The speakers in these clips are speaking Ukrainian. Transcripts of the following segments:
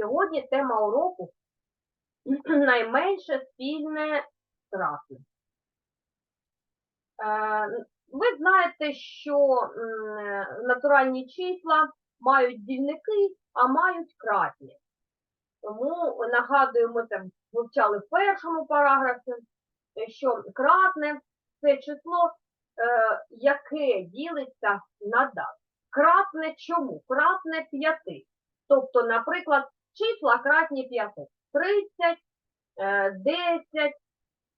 Сьогодні тема уроку найменше спільне кратне. Е, Ви знаєте, що натуральні числа мають дільники, а мають кратні. Тому нагадуємо, там вивчали в першому параграфі, що кратне це число, е, яке ділиться на дат. Кратне чому? Кратне 5. Тобто, наприклад, числа кратні 5. 30, е, 10,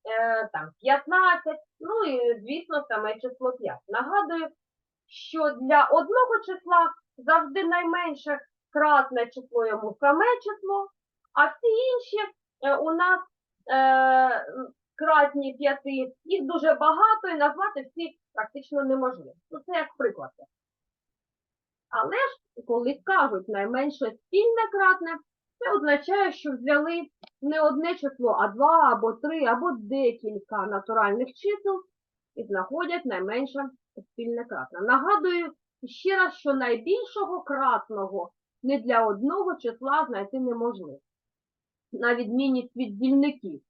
е, там 15, ну і, звісно, саме число 5. Нагадую, що для одного числа завжди найменше кратне число йому саме число, а всі інші е, у нас е, кратні 5, їх дуже багато і назвати всі практично неможливо. Ну, це як приклад. Але ж, коли кажуть найменше спільне кратне, це означає, що взяли не одне число, а два, або три, або декілька натуральних чисел і знаходять найменше спільне кратне. Нагадую ще раз, що найбільшого кратного не для одного числа знайти неможливо. На відмінність від дільників.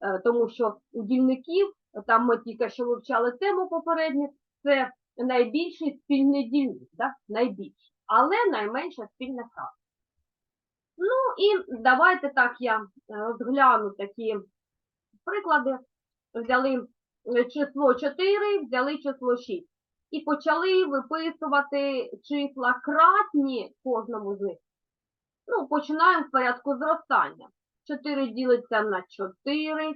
Е, Тому що у дільників, там ми тільки що вивчали тему попередню, це найбільший спільний дільник, да? найбільший, але найменша спільна кратна. Ну і давайте так я е, розгляну такі приклади. Взяли е, число 4, взяли число 6. І почали виписувати числа кратні кожному з них. Ну, починаємо в порядку зростання. 4 ділиться на 4,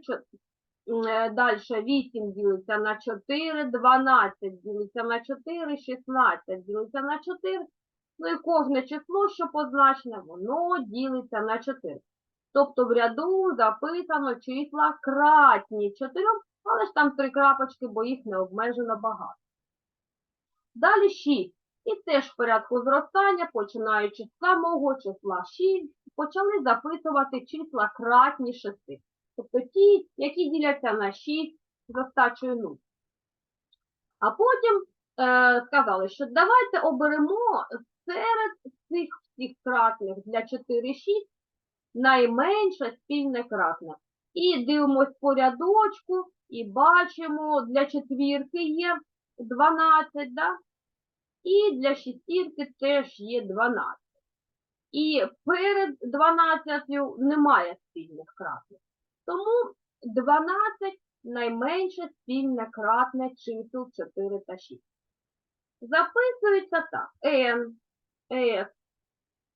Далі 8 ділиться на 4, 12 ділиться на 4, 16 ділиться на 4. Ну і кожне число, що позначене, воно ділиться на 4. Тобто в ряду записано числа кратні 4, але ж там три крапочки, бо їх не обмежено багато. Далі 6. І теж в порядку зростання, починаючи з самого числа 6, почали записувати числа кратні 6. Тобто ті, які діляться на 6 з остачою 0. А потім е, сказали, що давайте оберемо серед цих всіх кратних для 4-6 найменше спільне кратне. І дивимось по рядочку і бачимо, для четвірки є 12, да? і для шістірки теж є 12. І перед 12 немає спільних кратних. Тому 12 найменше спільне кратне чисел 4 та 6. Записується так. N, F,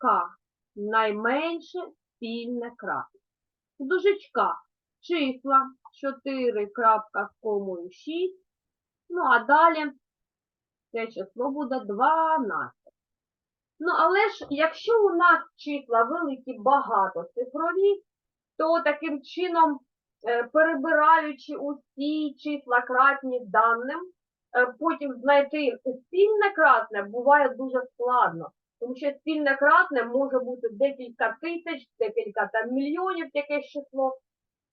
K найменше спільне кратне. В дужечках числа 4 крапка з комою 6. Ну, а далі це число буде 12. Ну, але ж, якщо у нас числа великі багатоцифрові, то таким чином, е, перебираючи усі числа кратні даним, е, потім знайти спільне кратне буває дуже складно. Тому що спільне кратне може бути декілька тисяч, декілька там мільйонів якесь число.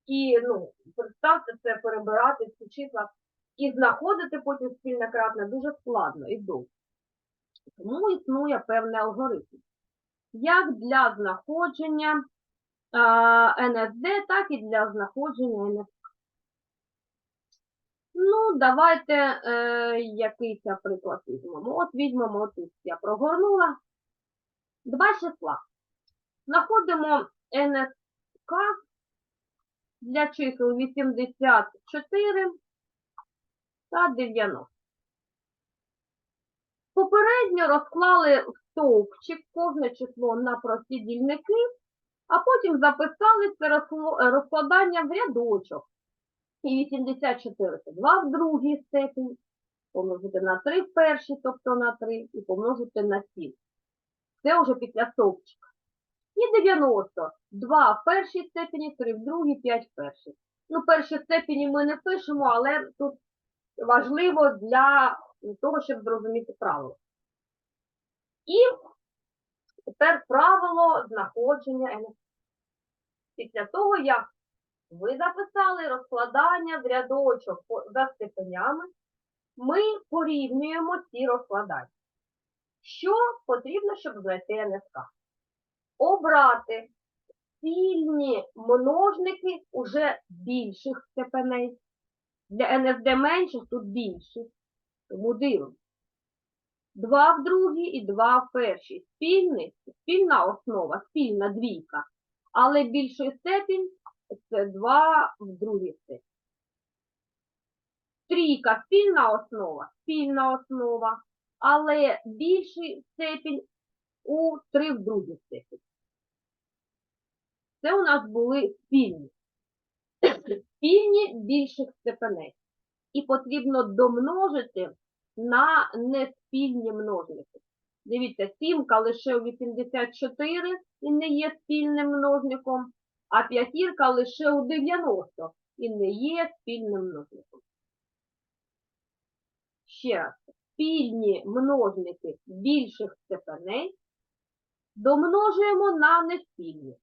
І ну, представте це перебирати ці числа і знаходити потім спільне кратне дуже складно і довго. Тому існує певний алгоритм. Як для знаходження НСД, так і для знаходження НСК. Ну, давайте е, якийсь приклад візьмемо. От візьмемо, от я прогорнула. Два числа. Знаходимо НСК для чисел 84 та 90. Попередньо розклали стовпчик кожне число на прості дільники, а потім записали це розкладання в рядочок. І 84 це 2 в другій степені, помножити на 3 в першій, тобто на 3, і помножити на 7. Це вже після стовпчика. І 90. 2 в першій степені, 3 в другій, 5 в першій. Ну, перші степені ми не пишемо, але тут важливо для того, щоб зрозуміти правило. І тепер правило знаходження НС. Після того, як ви записали розкладання в рядочок за степенями, ми порівнюємо ці розкладання. Що потрібно, щоб знайти НСК? обрати спільні множники уже більших степеней. Для НСД менших тут більших. Тому дивимося. 2 в другій і 2 в першій. Спільний, спільна основа, спільна двійка. Але більший степінь це 2 в другій степені. Трійка спільна основа, спільна основа, але більший степінь у 3 в другій степені. Це у нас були спільні. Спільні більших степеней. І потрібно домножити на неспільні множники. Дивіться, сімка лише у 84 і не є спільним множником, а п'ятірка лише у 90 і не є спільним множником. Ще раз, спільні множники більших степеней домножуємо на неспільні.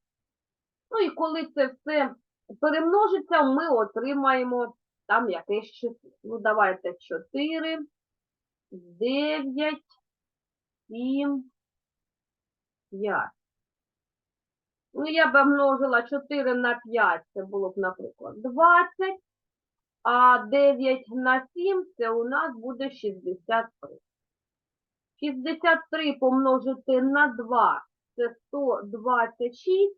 Ну і коли це все перемножиться, ми отримаємо там якесь число. Ну, давайте 4, 9, 7, 5. Ну, я б множила 4 на 5, це було б, наприклад, 20, а 9 на 7 це у нас буде 63. 63 помножити на 2 це 126,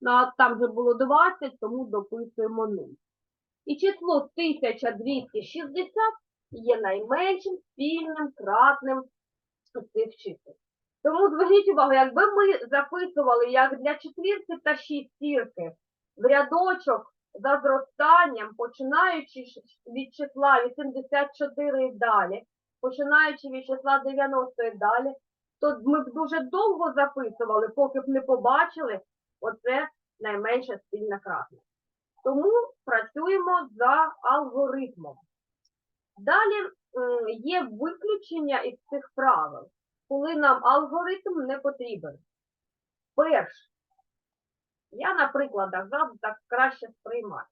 ну, а там же було 20, тому дописуємо 0. І число 1260 є найменшим спільним кратним з цих. Тому зверніть увагу, якби ми записували як для четвірки та шістірки в рядочок за зростанням, починаючи від числа 84 і далі, починаючи від числа 90 і далі, то ми б дуже довго записували, поки б не побачили оце найменше спільне кратне. Тому працюємо за алгоритмом. Далі є виключення із цих правил, коли нам алгоритм не потрібен. Перше, я на прикладах завжди так краще сприймати.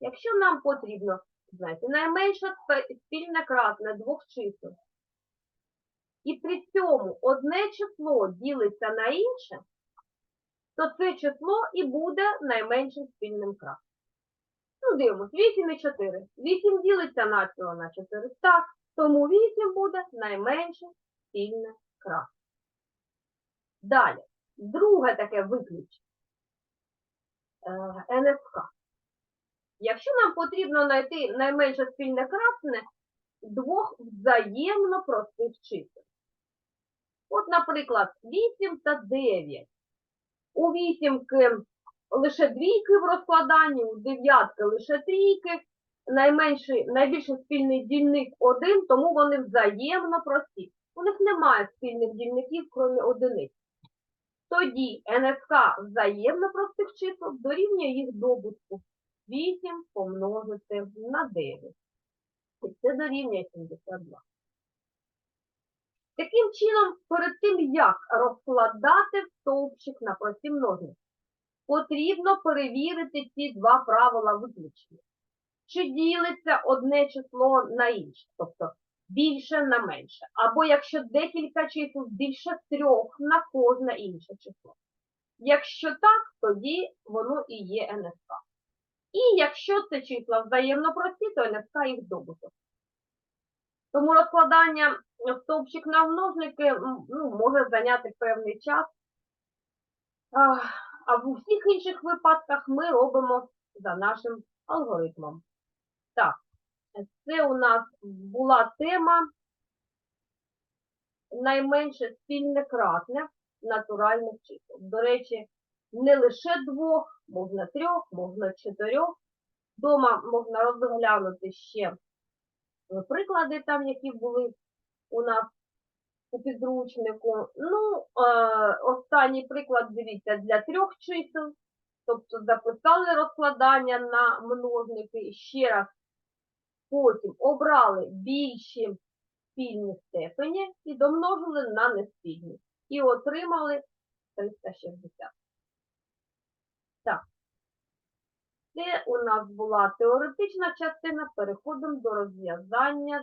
Якщо нам потрібно, знаєте, найменше спе- спільне кратне двох чисел, і при цьому одне число ділиться на інше, то це число і буде найменшим спільним кратним. Ну, дивимось, 8 і 4. 8 ділиться навсього на 4. Так, тому 8 буде найменше спільне кратне. Далі, друге таке виключення. Е. Якщо нам потрібно знайти найменше спільне кратне двох взаємно простих чисел. От, наприклад, 8 та 9. У вісімки лише двійки в розкладанні, у дев'ятки лише трійки. Найменший, найбільший спільний дільник один, тому вони взаємно прості. У них немає спільних дільників, крім одиниць. Тоді НСК взаємно простих чисел дорівнює їх добутку. 8 помножити на 9. І це дорівнює 72. Таким чином, перед тим, як розкладати стовпчик на прості множники, потрібно перевірити ці два правила виключення. Чи ділиться одне число на інше, тобто більше на менше, або якщо декілька чисел більше трьох на кожне інше число. Якщо так, тоді воно і є НСК. І якщо це числа взаємно прості, то НСК їх добуток. Тому розкладання стовпчик на множники ну, може зайняти певний час. А, А в усіх інших випадках ми робимо за нашим алгоритмом. Так, це у нас була тема найменше спільне кратне натуральних чисел. До речі, не лише двох, можна трьох, можна чотирьох. Дома можна розглянути ще е, приклади там, які були у нас у підручнику. Ну, е, останній приклад, дивіться, для трьох чисел. Тобто записали розкладання на множники, ще раз потім обрали більші спільні степені і домножили на неспільні. І отримали 360. Так. Це у нас була теоретична частина. Переходимо до розв'язання